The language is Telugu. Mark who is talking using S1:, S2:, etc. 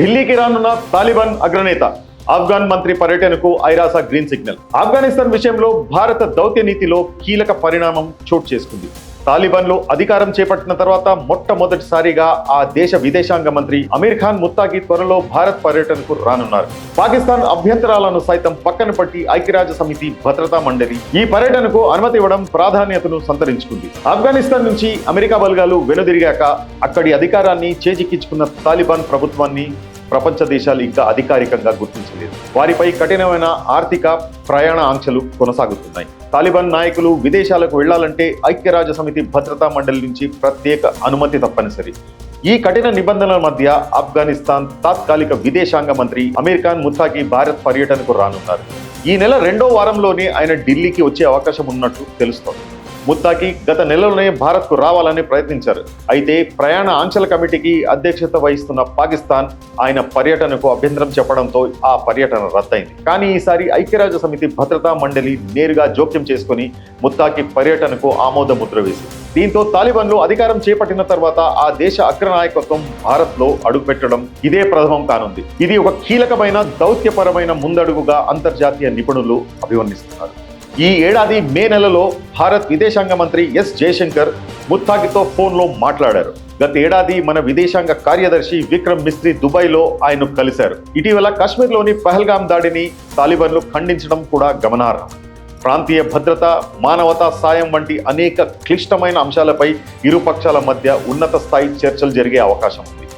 S1: ఢిల్లీకి రానున్న తాలిబాన్ అగ్రనేత ఆఫ్ఘాన్ మంత్రి పర్యటనకు ఐరాసా గ్రీన్ సిగ్నల్. ఆఫ్ఘనిస్తాన్ విషయంలో భారత దౌత్య నీతిలో కీలక పరిణామం చోటు చేసుకుంది. తాలిబాన్లు అధికారం చేపట్టిన తర్వాత మొట్టమొదటిసారిగా ఆ దేశ విదేశాంగ మంత్రి అమీర్ ఖాన్ ముత్తాకి త్వరలో భారత్ పర్యటనకు రానున్నారు. పాకిస్తాన్ అభ్యంతరాలను సైతం పక్కన పట్టి ఐక్యరాజ్య సమితి భద్రతా మండలి ఈ పర్యటనకు అనుమతి ఇవ్వడం ప్రాధాన్యతను సంతరించుకుంది. ఆఫ్ఘనిస్తాన్ నుంచి అమెరికా బలగాలు వెనుదిరిగాక అక్కడి అధికారాన్ని చేజిక్కించుకున్న తాలిబాన్ ప్రభుత్వాన్ని ప్రపంచ దేశాలు ఇంకా అధికారికంగా గుర్తించలేదు. వారిపై కఠినమైన ఆర్థిక ప్రయాణ ఆంక్షలు కొనసాగుతున్నాయి. తాలిబాన్ నాయకులు విదేశాలకు వెళ్ళాలంటే ఐక్యరాజ్య సమితి భద్రతా మండలి నుంచి ప్రత్యేక అనుమతి తప్పనిసరి. ఈ కఠిన నిబంధనల మధ్య ఆఫ్ఘనిస్తాన్ తాత్కాలిక విదేశాంగ మంత్రి అమీర్ ఖాన్ ముత్తాకి భారత్ పర్యటనకు రానున్నారు. ఈ నెల రెండో వారంలోనే ఆయన ఢిల్లీకి వచ్చే అవకాశం ఉన్నట్టు తెలుస్తోంది. ముత్తాకి గత నెలలోనే భారత్కు రావాలని ప్రయత్నించారు. అయితే ప్రయాణ ఆంక్షల కమిటీకి అధ్యక్షత వహిస్తున్న పాకిస్తాన్ ఆయన పర్యటనకు అభ్యంతరం చెప్పడంతో ఆ పర్యటన రద్దయింది. కానీ ఈసారి ఐక్యరాజ్య సమితి భద్రతా మండలి నేరుగా జోక్యం చేసుకుని ముత్తాకి పర్యటనకు ఆమోద ముద్ర వేసింది. దీంతో తాలిబాన్లు అధికారం చేపట్టిన తర్వాత ఆ దేశ అగ్రనాయకత్వం భారత్లో అడుగుపెట్టడం ఇదే ప్రథమం కానుంది. ఇది ఒక కీలకమైన దౌత్యపరమైన ముందడుగుగా అంతర్జాతీయ నిపుణులు అభివర్ణిస్తున్నారు. ఈ ఏడాది మే నెలలో భారత్ విదేశాంగ మంత్రి ఎస్ జయశంకర్ ముత్తాకితో ఫోన్లో మాట్లాడారు. గత ఏడాది మన విదేశాంగ కార్యదర్శి విక్రమ్ మిస్త్రీ దుబాయ్లో ఆయన కలిశారు. ఇటీవల కాశ్మీర్లోని పహల్గామ్ దాడిని తాలిబాన్లు ఖండించడం కూడా గమనార్హం. ప్రాంతీయ భద్రత మానవతా సాయం వంటి అనేక క్లిష్టమైన అంశాలపై ఇరు పక్షాల మధ్య ఉన్నత స్థాయి చర్చలు జరిగే అవకాశం ఉంది.